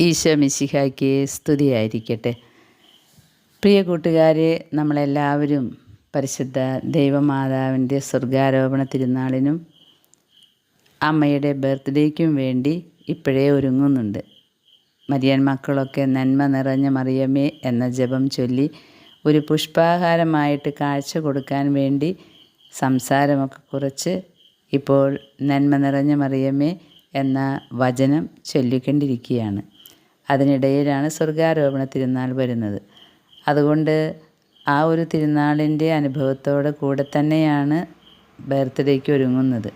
ഈശോ മിശിഹായ്ക്ക് സ്തുതിയായിരിക്കട്ടെ. പ്രിയ കൂട്ടുകാരെ നമ്മളെല്ലാവരും പരിശുദ്ധ ദൈവമാതാവിന്റെ സ്വർഗാരോപണ തിരുനാളിനും അമ്മയുടെ ബർത്ത്ഡേക്കും വേണ്ടി ഇപ്പോഴേ ഒരുങ്ങുന്നുണ്ട്. മരിയൻ മക്കളൊക്കെ നന്മ നിറഞ്ഞ മറിയമേ എന്ന ജപം ചൊല്ലി ഒരു പുഷ്പാഹാരമായിട്ട് കാഴ്ച കൊടുക്കാൻ വേണ്ടി സംസാരമൊക്കെ കുറച്ച് ഇപ്പോൾ നന്മ നിറഞ്ഞ മറിയമേ എന്ന വചനം ചൊല്ലിക്കൊണ്ടിരിക്കുകയാണ്. അതിനിടയിലാണ് സ്വർഗാരോപണ തിരുനാൾ വരുന്നത്. അതുകൊണ്ട് ആ ഒരു തിരുനാളിന്റെ അനുഭവത്തോടെ കൂടെ തന്നെയാണ് ബർത്ത്ഡേക്ക് ഒരുങ്ങുന്നത്.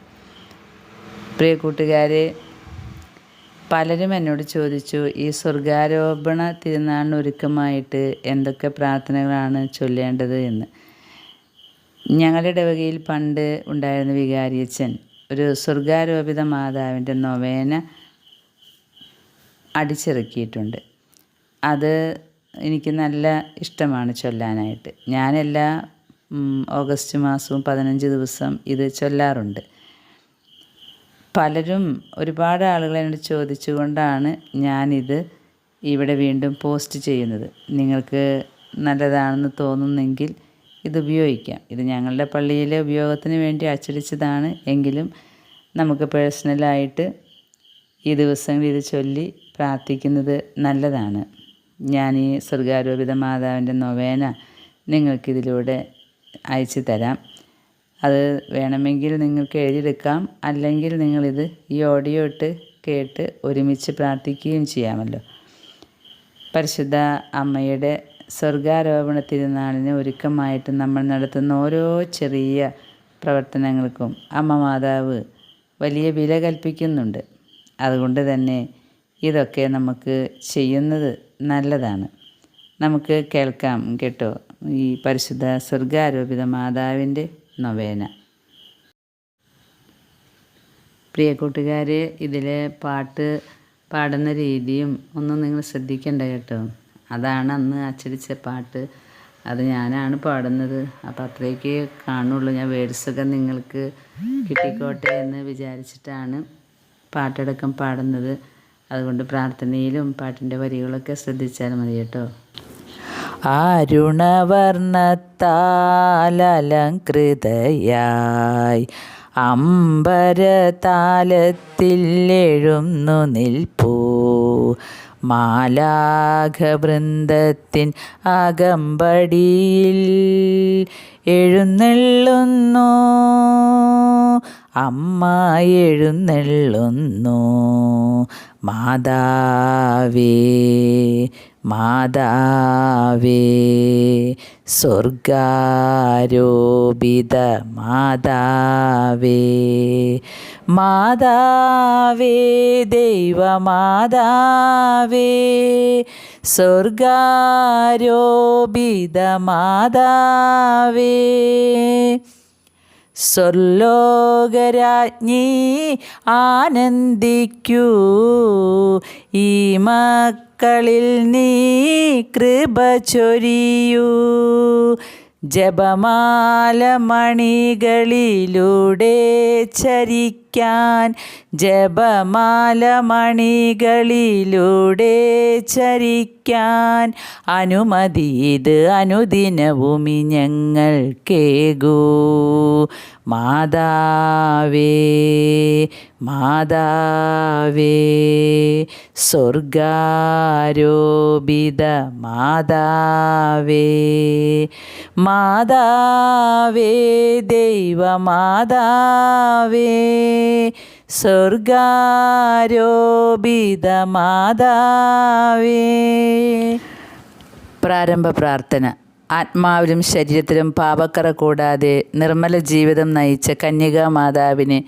പ്രിയ കൂട്ടുകാരെ പലരും എന്നോട് ചോദിച്ചു ഈ സ്വർഗാരോപണ തിരുനാളിന് ഒരുക്കമായിട്ട് എന്തൊക്കെ പ്രാർത്ഥനകളാണ് ചൊല്ലേണ്ടത് എന്ന്? ഞങ്ങളുടെ ഇടവകയിൽ പണ്ട് ഉണ്ടായിരുന്ന വികാരിയച്ഛൻ ഒരു സ്വർഗാരോപിത മാതാവിന്റെ നൊവേന അടിച്ചിറക്കിയിട്ടുണ്ട്. അത് എനിക്ക് നല്ല ഇഷ്ടമാണ് ചൊല്ലാനായിട്ട്. ഞാനെല്ലാ ഓഗസ്റ്റ് മാസവും പതിനഞ്ച് ദിവസം ഇത് ചൊല്ലാറുണ്ട്. പലരും ഒരുപാട് ആളുകൾ എന്നോട് ചോദിച്ചുകൊണ്ടാണ് ഞാനിത് ഇവിടെ വീണ്ടും പോസ്റ്റ് ചെയ്യുന്നത്. നിങ്ങൾക്ക് നല്ലതാണെന്ന് തോന്നുന്നെങ്കിൽ ഇത് ഉപയോഗിക്കാം. ഇത് ഞങ്ങളുടെ പള്ളിയിലെ ഉപയോഗത്തിന് വേണ്ടി അച്ചടിച്ചതാണ് എങ്കിലും നമുക്ക് പേഴ്സണലായിട്ട് ഈ ദിവസങ്ങളിൽ ഇത് ചൊല്ലി പ്രാർത്ഥിക്കുന്നത് നല്ലതാണ്. ഞാൻ ഈ സ്വർഗാരോപിത മാതാവിന്റെ നൊവേന നിങ്ങൾക്കിതിലൂടെ അയച്ചു തരാം. അത് വേണമെങ്കിൽ നിങ്ങൾക്ക് എഴുതിയെടുക്കാം. അല്ലെങ്കിൽ നിങ്ങളിത് ഈ ഓഡിയോ ഇട്ട് കേട്ട് ഒരുമിച്ച് പ്രാർത്ഥിക്കുകയും ചെയ്യാമല്ലോ. പരിശുദ്ധ അമ്മയുടെ സ്വർഗാരോപണ തിരുനാളിന് ഒരുക്കമായിട്ട് നമ്മൾ നടത്തുന്ന ഓരോ ചെറിയ പ്രവർത്തനങ്ങൾക്കും അമ്മ മാതാവ് വലിയ വില കൽപ്പിക്കുന്നുണ്ട്. അതുകൊണ്ട് തന്നെ ഇതൊക്കെ നമുക്ക് ചെയ്യുന്നത് നല്ലതാണ്. നമുക്ക് കേൾക്കാം കേട്ടോ. ഈ പരിശുദ്ധ സ്വർഗാരോപിത മാതാവിന്റെ നൊവേന. പ്രിയ കൂട്ടുകാരെ ഇതിലെ പാട്ട് പാടുന്ന രീതിയും ഒന്നും നിങ്ങൾ ശ്രദ്ധിക്കേണ്ട കേട്ടോ. അതാണ് അന്ന് അച്ചടിച്ച പാട്ട്. അത് ഞാനാണ് പാടുന്നത്. അപ്പോൾ അത്രയൊക്കെ കാണുള്ളൂ. ഞാൻ വേർഡ്സൊക്കെ നിങ്ങൾക്ക് കിട്ടിക്കോട്ടെ എന്ന് വിചാരിച്ചിട്ടാണ് പാട്ടടക്കം പാടുന്നത്. അതുകൊണ്ട് പ്രാർത്ഥനയിലും പാട്ടിന്റെ വരികളൊക്കെ ശ്രദ്ധിച്ചാൽ മതി കേട്ടോ. ആരുണവർണത്താലങ്കൃതയായി അമ്പരതാലത്തിൽ എഴുന്നു നിൽപ്പൂ. മാലാഘവൃന്ദത്തിൻ അകമ്പടിയിൽ എഴുന്നള്ളുന്നു. അമ്മ എഴുന്നള്ളുന്നു. മാതാവേ മാതാവേ സ്വർഗാരോപിത മാതാവേ മാതാവേ ദൈവമാതാവേ സ്വർഗാരോപിത മാതാവേ സ്വർലോകരാജ്ഞി ആനന്ദിക്കൂ. ഈ മക്കളിൽ നീ കൃപ ചൊരിയൂ. ജപമാല മണികളിലൂടെ ചരിക്കാൻ ജപമാല മണികളിലൂടെ ചരിക്കാൻ അനുമതി ഇത് അനുദിനവുമി ഞങ്ങൾ കേകൂ. മാതാവേ മാതാവേ സ്വർഗാരോപിത മാതാവേ മാതാവേ ദൈവമാതാവേ സ്വർഗാരോപിത മാതാവേ പ്രാരംഭ പ്രാർത്ഥന. ആത്മാവിലും ശരീരത്തിലും പാപക്കറ കൂടാതെ നിർമ്മല ജീവിതം നയിച്ച കന്യകാ മാതാവിനെ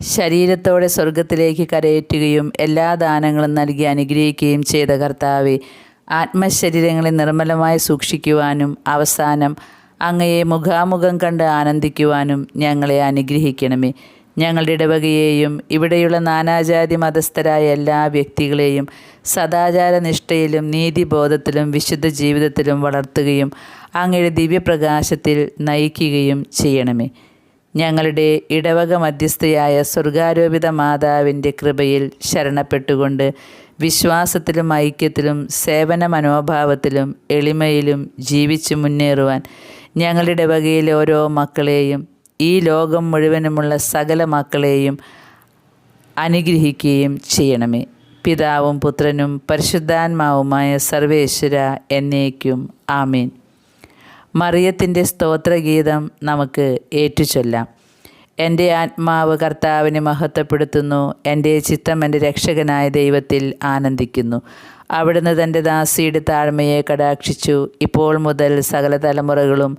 ശരീരത്തോടെ സ്വർഗത്തിലേക്ക് കരയേറ്റുകയും എല്ലാ ദാനങ്ങളും നൽകി അനുഗ്രഹിക്കുകയും ചെയ്ത കർത്താവെ ആത്മശരീരങ്ങളെ നിർമ്മലമായി സൂക്ഷിക്കുവാനും അവസാനം അങ്ങയെ മുഖാമുഖം കണ്ട് ആനന്ദിക്കുവാനും ഞങ്ങളെ അനുഗ്രഹിക്കണമേ. ഞങ്ങളുടെ ഇടവകയെയും ഇവിടെയുള്ള നാനാജാതി മതസ്ഥരായ എല്ലാ വ്യക്തികളെയും സദാചാരനിഷ്ഠയിലും നീതിബോധത്തിലും വിശുദ്ധ ജീവിതത്തിലും വളർത്തുകയും അങ്ങയുടെ ദിവ്യപ്രകാശത്തിൽ നയിക്കുകയും ചെയ്യണമേ. ഞങ്ങളുടെ ഇടവക മധ്യസ്ഥയായ സ്വർഗാരോപിത മാതാവിന്റെ കൃപയിൽ ശരണപ്പെട്ടുകൊണ്ട് വിശ്വാസത്തിലും ഐക്യത്തിലും സേവന മനോഭാവത്തിലും എളിമയിലും ജീവിച്ചു മുന്നേറുവാൻ ഞങ്ങളുടെ ഇടവകയിലെ ഓരോ മക്കളെയും ഈ ലോകം മുഴുവനുമുള്ള സകല മക്കളെയും അനുഗ്രഹിക്കുകയും ചെയ്യണമേ. പിതാവും പുത്രനും പരിശുദ്ധാത്മാവുമായ സർവേശ്വര എന്നേക്കും ആമീൻ. മറിയത്തിന്റെ സ്തോത്രഗീതം നമുക്ക് ഏറ്റുചൊല്ലാം. എന്റെ ആത്മാവ് കർത്താവിനെ മഹത്വപ്പെടുത്തുന്നു എന്റെ ചിത്തം എന്റെ രക്ഷകനായ ദൈവത്തിൽ ആനന്ദിക്കുന്നു. അവിടുന്ന് തന്റെ ദാസിയുടെ താഴ്മയെ കടാക്ഷിച്ചു. ഇപ്പോൾ മുതൽ സകല തലമുറകളും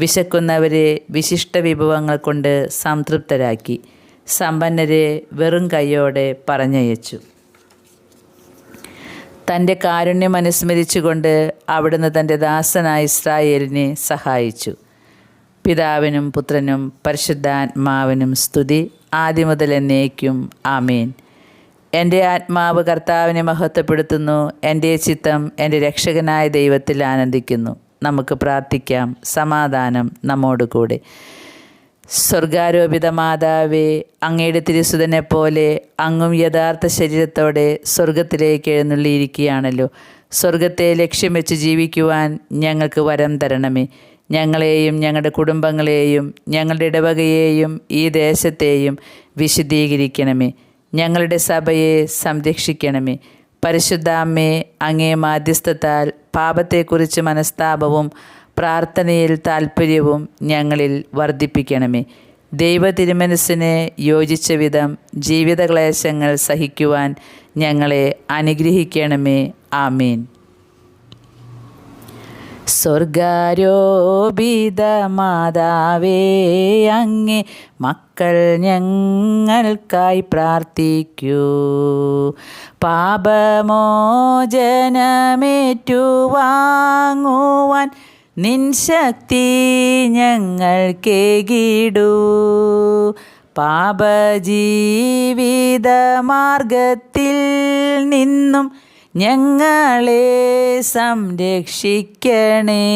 വിശക്കുന്നവരെ വിശിഷ്ട വിഭവങ്ങൾ കൊണ്ട് സംതൃപ്തരാക്കി സമ്പന്നരെ വെറും കൈയോടെ പറഞ്ഞയച്ചു. തന്റെ കാരുണ്യം അനുസ്മരിച്ചുകൊണ്ട് അവിടുന്ന് തന്റെ ദാസനായ ഇസ്രായേലിനെ സഹായിച്ചു. പിതാവിനും പുത്രനും പരിശുദ്ധാത്മാവിനും സ്തുതി ആദ്യം മുതൽ എന്നേക്കും. ആമേൻ. എന്റെ ആത്മാവ് കർത്താവിനെ മഹത്വപ്പെടുത്തുന്നു. എന്റെ ചിത്തം എന്റെ രക്ഷകനായ ദൈവത്തിൽ ആനന്ദിക്കുന്നു. നമുക്ക് പ്രാർത്ഥിക്കാം. സമാധാനം നമ്മോട് കൂടെ സ്വർഗാരോപിത മാതാവേ അങ്ങയുടെ തിരുസുതനെ പോലെ അങ്ങും യഥാർത്ഥ ശരീരത്തോടെ സ്വർഗത്തിലേക്ക് എഴുന്നള്ളിയിരിക്കുകയാണല്ലോ. സ്വർഗത്തെ ലക്ഷ്യം വെച്ച് ജീവിക്കുവാൻ ഞങ്ങൾക്ക് വരം തരണമേ. ഞങ്ങളെയും ഞങ്ങളുടെ കുടുംബങ്ങളെയും ഞങ്ങളുടെ ഇടവകയെയും ഈ ദേശത്തെയും വിശദീകരിക്കണമേ ഞങ്ങളുടെ സഭയെ സംരക്ഷിക്കണമേ. പരിശുദ്ധാമ്മേ അങ്ങേ മാധ്യസ്ഥത്താൽ പാപത്തെക്കുറിച്ച് മനസ്താപവും പ്രാർത്ഥനയിൽ താൽപ്പര്യവും ഞങ്ങളിൽ വർദ്ധിപ്പിക്കണമേ. ദൈവ തിരുമനസ്സിന് യോജിച്ച വിധം ജീവിതക്ലേശങ്ങൾ സഹിക്കുവാൻ ഞങ്ങളെ അനുഗ്രഹിക്കണമേ. ആമീൻ. സ്വർഗാരോപിത മാതാവേ അങ്ങേ മക്കൾ ഞങ്ങൾക്കായി പ്രാർത്ഥിക്കൂ. പാപമോചനമേറ്റുവാങ്ങുവാൻ നിൻ ശക്തി ഞങ്ങൾക്കേകിടൂ പാപജീവിത മാർഗത്തിൽ നിന്നും ഞങ്ങളെ സംരക്ഷിക്കണേ.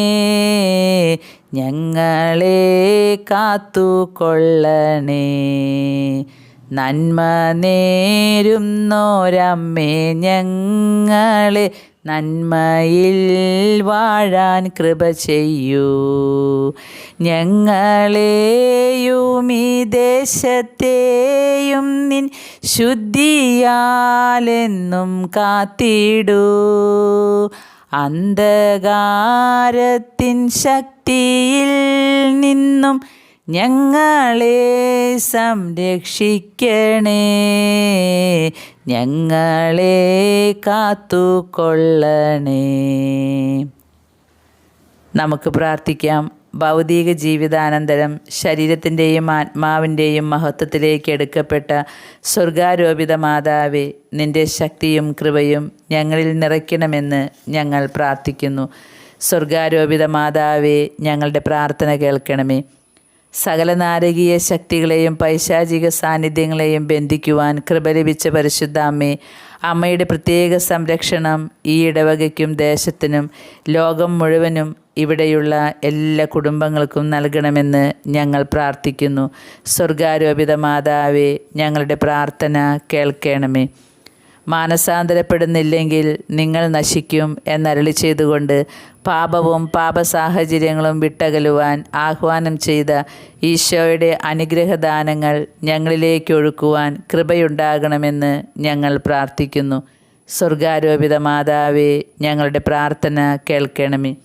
ഞങ്ങളെ കാത്തുകൊള്ളണേ. നന്മ നേരുന്നോരമ്മേ ഞങ്ങളെ നന്മയിൽ വാഴാൻ കൃപ ചെയ്യൂ. ഞങ്ങളെയും ഈ ദേശത്തെയും നിൻ ശുദ്ധിയാലെന്നും കാത്തിടൂ. അന്ധകാരത്തിൻ ശക്തിയിൽ നിന്നും ഞങ്ങളെ സംരക്ഷിക്കണേ. ഞങ്ങളെ കാത്തുകൊള്ളണേ. നമുക്ക് പ്രാർത്ഥിക്കാം. ഭൗതിക ജീവിതാനന്തരം ശരീരത്തിന്റെയും ആത്മാവിന്റെയും മഹത്വത്തിലേക്ക് എടുക്കപ്പെട്ട സ്വർഗാരോപിത മാതാവേ നിന്റെ ശക്തിയും കൃപയും ഞങ്ങളിൽ നിറയ്ക്കണമെന്ന് ഞങ്ങൾ പ്രാർത്ഥിക്കുന്നു. സ്വർഗാരോപിത മാതാവേ ഞങ്ങളുടെ പ്രാർത്ഥന കേൾക്കണമേ. സകല നാരകീയ ശക്തികളെയും പൈശാചിക സാന്നിധ്യങ്ങളെയും ബന്ധിക്കുവാൻ കൃപ ലഭിച്ച പരിശുദ്ധ അമ്മേ അമ്മയുടെ പ്രത്യേക സംരക്ഷണം ഈ ഇടവകയ്ക്കും ദേശത്തിനും ലോകം മുഴുവനും ഇവിടെയുള്ള എല്ലാ കുടുംബങ്ങൾക്കും നൽകണമെന്ന് ഞങ്ങൾ പ്രാർത്ഥിക്കുന്നു. സ്വർഗാരോപിത മാതാവേ ഞങ്ങളുടെ പ്രാർത്ഥന കേൾക്കണമേ. മാനസാന്തരപ്പെടുന്നില്ലെങ്കിൽ നിങ്ങൾ നശിക്കും എന്നരളി ചെയ്തുകൊണ്ട് പാപവും പാപസാഹചര്യങ്ങളും വിട്ടകലുവാൻ ആഹ്വാനം ചെയ്ത ഈശോയുടെ അനുഗ്രഹദാനങ്ങൾ ഞങ്ങളിലേക്ക് ഒഴുക്കുവാൻ കൃപയുണ്ടാകണമെന്ന് ഞങ്ങൾ പ്രാർത്ഥിക്കുന്നു. സ്വർഗാരോപിത മാതാവേ ഞങ്ങളുടെ പ്രാർത്ഥന കേൾക്കണമേ.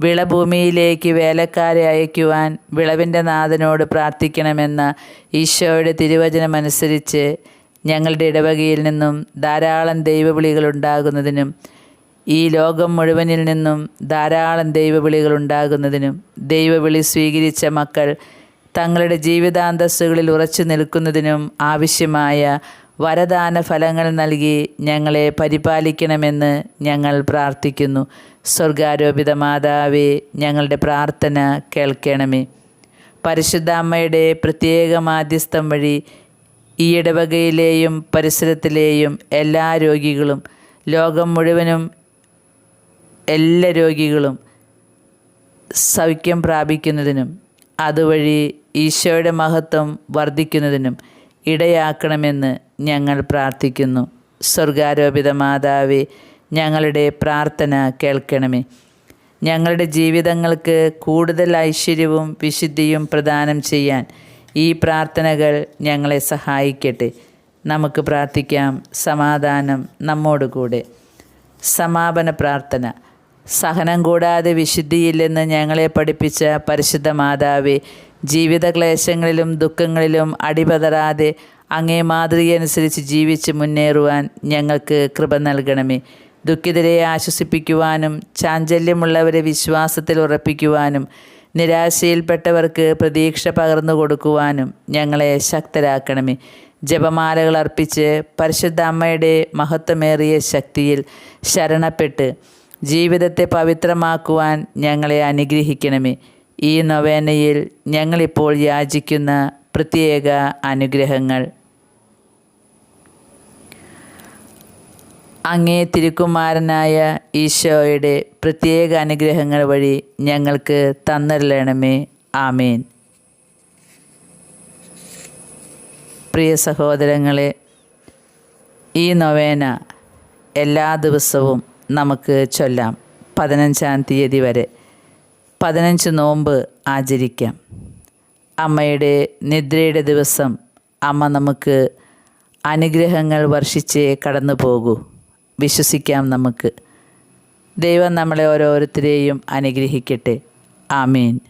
വിളഭൂമിയിലേക്ക് വേലക്കാരെ അയക്കുവാൻ വിളവിന്റെ നാഥനോട് പ്രാർത്ഥിക്കണമെന്ന ഈശോയുടെ തിരുവചനമനുസരിച്ച് ഞങ്ങളുടെ ഇടവകയിൽ നിന്നും ധാരാളം ദൈവവിളികൾ ഉണ്ടാകുന്നതിനും ഈ ലോകം മുഴുവനിൽ നിന്നും ധാരാളം ദൈവവിളികൾ ഉണ്ടാകുന്നതിനും ദൈവവിളി സ്വീകരിച്ച മക്കൾ തങ്ങളുടെ ജീവിതാന്തസ്സുകളിൽ ഉറച്ചു നിൽക്കുന്നതിനും ആവശ്യമായ വരദാന ഫലങ്ങൾ നൽകി ഞങ്ങളെ പരിപാലിക്കണമെന്ന് ഞങ്ങൾ പ്രാർത്ഥിക്കുന്നു. സ്വർഗാരോപിത മാതാവേ ഞങ്ങളുടെ പ്രാർത്ഥന കേൾക്കണമേ. പരിശുദ്ധ അമ്മയുടെ പ്രത്യേക മാധ്യസ്ഥം വഴി ഈ ഇടവകയിലെയും പരിസരത്തിലെയും എല്ലാ രോഗികളും ലോകം മുഴുവനും എല്ലാ രോഗികളും സൗഖ്യം പ്രാപിക്കുന്നതിനും അതുവഴി ഈശോയുടെ മഹത്വം വർദ്ധിക്കുന്നതിനും ഇടയാക്കണമെന്ന് ഞങ്ങൾ പ്രാർത്ഥിക്കുന്നു. സ്വർഗാരോപിത മാതാവേ ഞങ്ങളുടെ പ്രാർത്ഥന കേൾക്കണമേ. ഞങ്ങളുടെ ജീവിതങ്ങൾക്ക് കൂടുതൽ ഐശ്വര്യവും വിശുദ്ധിയും പ്രദാനം ചെയ്യാൻ ഈ പ്രാർത്ഥനകൾ ഞങ്ങളെ സഹായിക്കട്ടെ. നമുക്ക് പ്രാർത്ഥിക്കാം. സമാധാനം നമ്മോടുകൂടെ സമാപന പ്രാർത്ഥന. സഹനം കൂടാതെ വിശുദ്ധിയില്ലെന്ന് ഞങ്ങളെ പഠിപ്പിച്ച പരിശുദ്ധ മാതാവെ ജീവിത ക്ലേശങ്ങളിലും ദുഃഖങ്ങളിലും അടിപതറാതെ അങ്ങേ മാതൃകയനുസരിച്ച് ജീവിച്ച് മുന്നേറുവാൻ ഞങ്ങൾക്ക് കൃപ നൽകണമേ. ദുഃഖിതരെ ആശ്വസിപ്പിക്കുവാനും ചാഞ്ചല്യമുള്ളവരെ വിശ്വാസത്തിൽ ഉറപ്പിക്കുവാനും നിരാശയിൽപ്പെട്ടവർക്ക് പ്രതീക്ഷ പകർന്നു കൊടുക്കുവാനും ഞങ്ങളെ ശക്തരാക്കണമേ. ജപമാലകൾ അർപ്പിച്ച് പരിശുദ്ധ അമ്മയുടെ മഹത്വമേറിയ ശക്തിയിൽ ശരണപ്പെട്ട് ജീവിതത്തെ പവിത്രമാക്കുവാൻ ഞങ്ങളെ അനുഗ്രഹിക്കണമേ. ഈ നൊവേനയിൽ ഞങ്ങളിപ്പോൾ യാചിക്കുന്ന പ്രത്യേക അനുഗ്രഹങ്ങൾ. അങ്ങേ തിരുക്കുമാരനായ ഈശോയുടെ പ്രത്യേക അനുഗ്രഹങ്ങൾ വഴി ഞങ്ങൾക്ക് തന്നരലേണമേ ആമേൻ. പ്രിയ സഹോദരങ്ങളെ ഈ നൊവേന എല്ലാ ദിവസവും നമുക്ക് ചൊല്ലാം. പതിനഞ്ചാം തീയതി വരെ പതിനഞ്ച് നോമ്പ് ആചരിക്കാം. അമ്മയുടെ നിദ്രയുടെ ദിവസം അമ്മ നമുക്ക് അനുഗ്രഹങ്ങൾ വർഷിച്ചേ കടന്നു പോകൂ വിശ്വസിക്കാം നമുക്ക്. ദൈവം നമ്മളെ ഓരോരുത്തരെയും അനുഗ്രഹിക്കട്ടെ. ആമീൻ.